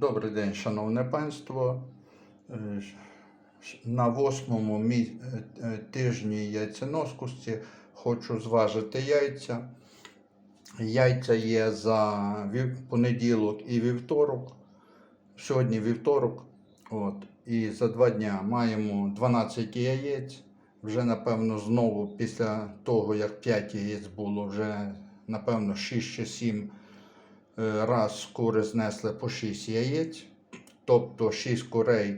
Добрий день, шановне панство. Е, На восьмому е, тижні яйценоскості хочу зважити яйця. Яйця є за понеділок і вівторок. Сьогодні вівторок. От. І за два дня маємо 12 яєць. Вже, напевно, знову після того, як 5 яєць було, вже, напевно, 6 чи 7 е, раз кури знесли по 6 яєць, тобто 6 курей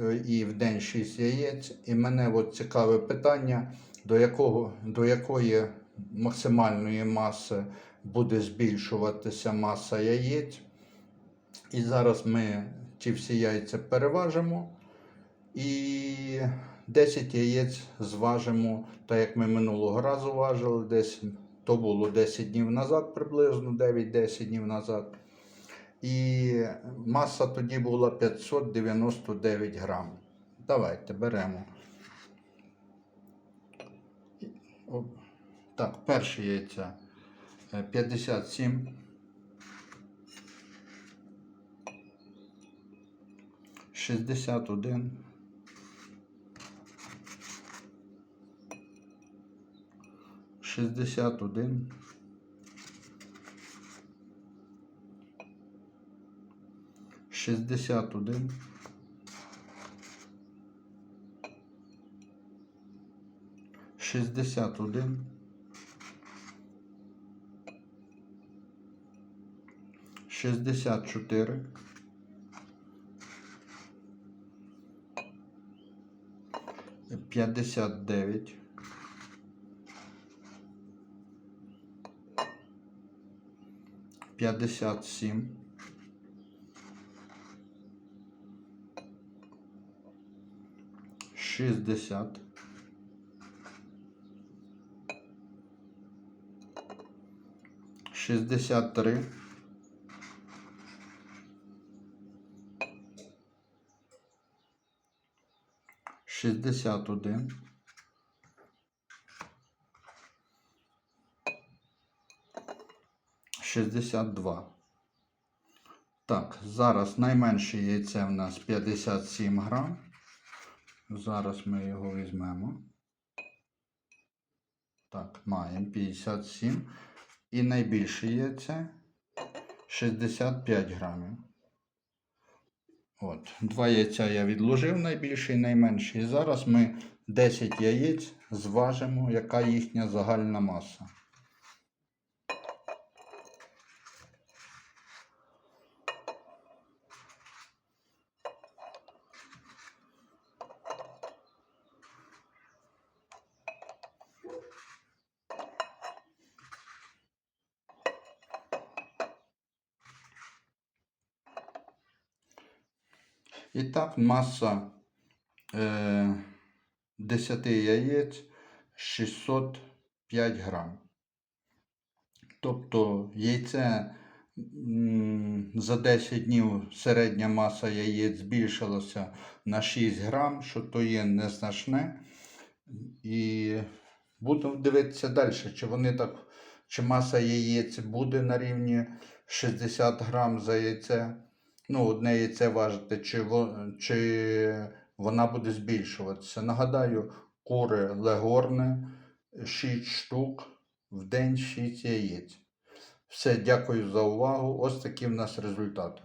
е, і в день 6 яєць. І мене от цікаве питання, до, якого, до якої максимальної маси буде збільшуватися маса яєць. І зараз ми ці всі яйця переважимо і 10 яєць зважимо, так як ми минулого разу важили, десь то було 10 днів назад, приблизно 9-10 днів назад. І маса тоді була 599 грам. Давайте беремо. Так, перше яйця е, 57. Шістдесят один, шістдесят один, шістдесят один, шістдесят один, шістдесят чотири. П'ятдесят сім. Шістдесят. Шістдесят три. Шістдесят один. Шістдесят два. Так, зараз найменше яйце в нас 57 грам. Зараз ми його візьмемо. Так, маємо 57. І найбільше яйце 65 грамів. От, два яйця я відложив найбільше і найменше. І зараз ми 10 яєць зважимо, яка їхня загальна маса. І так, маса е, 10 яєць 605 грам. Тобто яйце за 10 днів середня маса яєць збільшилася на 6 грам, що то є незначне. І буду дивитися далі, чи вони так, чи маса яєць буде на рівні 60 грам за яйце. Ну, одне це важити, чи, чи вона буде збільшуватися. Нагадаю, кури легорне 6 штук в день 6 яєць. Все, дякую за увагу. Ось такі в нас результати.